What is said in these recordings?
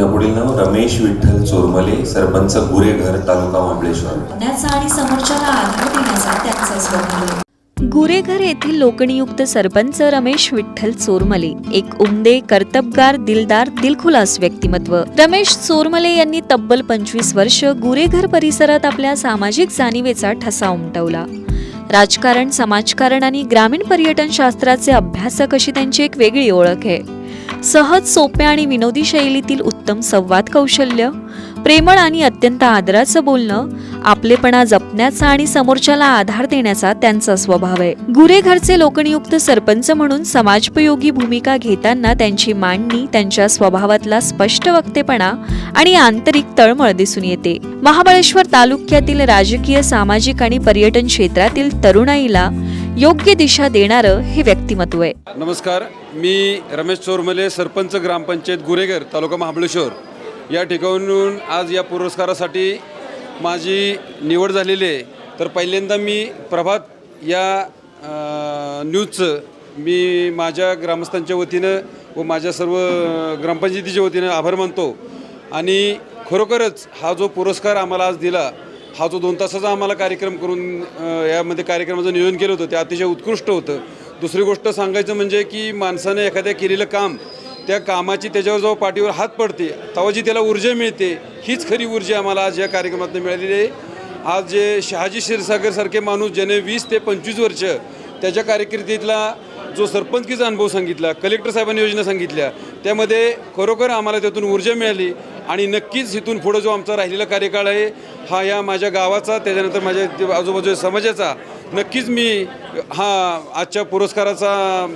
यापुढील नाव रमेश विठ्ठल चोरमले सरपंच गुरेघर तालुका महाबळेश्वर आणि समोरच्याला आधार देण्याचा त्यांचा स्वभाव. आहे. गुरेघर येथील लोकनियुक्त सरपंच रमेश विठ्ठल चोरमले एक उमदे कर्तबगार दिलदार दिलखुलास व्यक्तिमत्व. रमेश चोरमले यांनी तब्बल पंचवीस वर्ष गुरेघर परिसरात आपल्या सामाजिक जाणीवेचा ठसा उमटवला. राजकारण समाजकारण आणि ग्रामीण पर्यटन शास्त्राचे अभ्यासक अशी त्यांची एक वेगळी ओळख आहे. सहज सोप्या आणि विनोदी शैलीतील उत्तम संवाद कौशल्य. प्रेमळ आणि अत्यंत आदराचं बोलणं आपलेपणा जपण्याचा आणि समोरच्याला आधार देण्याचा त्यांचा स्वभाव आहे. गुरेघरचे लोकनियुक्त सरपंच म्हणून समाजोपयोगी भूमिका घेताना त्यांची मांडणी त्यांच्या स्वभावातला स्पष्ट वक्तेपणा आणि आंतरिक तळमळ दिसून येते. महाबळेश्वर तालुक्यातील राजकीय सामाजिक आणि पर्यटन क्षेत्रातील तरुणाईला योग्य दिशा देणारं हे व्यक्तिमत्व आहे. नमस्कार मी रमेश चोरमले सरपंच ग्रामपंचायत गुरेगर तालुका महाबळेश्वर. या ठिकाणून आज या पुरस्कारासाठी माझी निवड झालेली आहे. तर पहिल्यांदा मी प्रभात या न्यूजचं मी माझ्या ग्रामस्थांच्या वतीनं व माझ्या सर्व ग्रामपंचायतीच्या वतीनं आभार मानतो. आणि खरोखरच हा जो पुरस्कार आम्हाला आज दिला हा जो दोन तासाचा आम्हाला कार्यक्रम करून यामध्ये कार्यक्रमाचं नियोजन केलं होतं ते अतिशय उत्कृष्ट होतं. दुसरी गोष्ट सांगायचं म्हणजे की माणसानं एखाद्या केलेलं काम त्या कामाची त्याच्यावर जेव्हा पाठीवर हात पडते तेव्हा जी त्याला ऊर्जा मिळते हीच खरी ऊर्जा आम्हाला आज या कार्यक्रमातून मिळालेली आहे. आज जे शहाजी क्षीरसागरसारखे माणूस ज्याने वीस ते पंचवीस वर्ष त्याच्या कारकिर्दीतला जो सरपंचकीचा अनुभव सांगितला कलेक्टर साहेबांनी योजना सांगितल्या त्यामध्ये खरोखर आम्हाला त्यातून ऊर्जा मिळाली आणि नक्कीच इथून पुढं जो आमचा राहिलेला कार्यकाळ आहे हा या माझ्या गावाचा त्याच्यानंतर माझ्या आजूबाजूच्या समाजाचा नक्कीच मी हा आजच्या पुरस्काराचा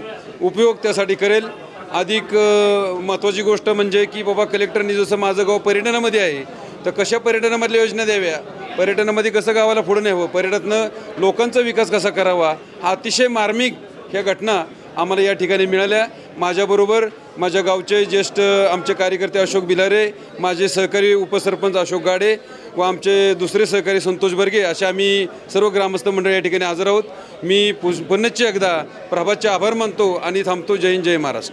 उपयोग त्यासाठी करेल. अधिक महत्त्वाची गोष्ट म्हणजे की बाबा कलेक्टरनी जसं माझं गाव पर्यटनामध्ये आहे तर कशा पर्यटनामधल्या योजना द्याव्या? पर्यटनामध्ये कसं गावाला पुढं न्यावं? पर्यटनातनं लोकांचा विकास कसा करावा? हा अतिशय मार्मिक ह्या घटना आम्हाला या ठिकाणी मिळाल्या. माझ्याबरोबर माझ्या गावचे ज्येष्ठ आमचे कार्यकर्ते अशोक बिलारे माझे सहकारी उपसरपंच अशोक गाडे व आमचे दुसरे सहकारी संतोष बर्गे असे आम्ही सर्व ग्रामस्थ मंडळ या ठिकाणी हजर आहोत. मी पुस पुनश्च एकदा प्रभातचे आभार मानतो आणि थांबतो. जय हिंद जय महाराष्ट्र.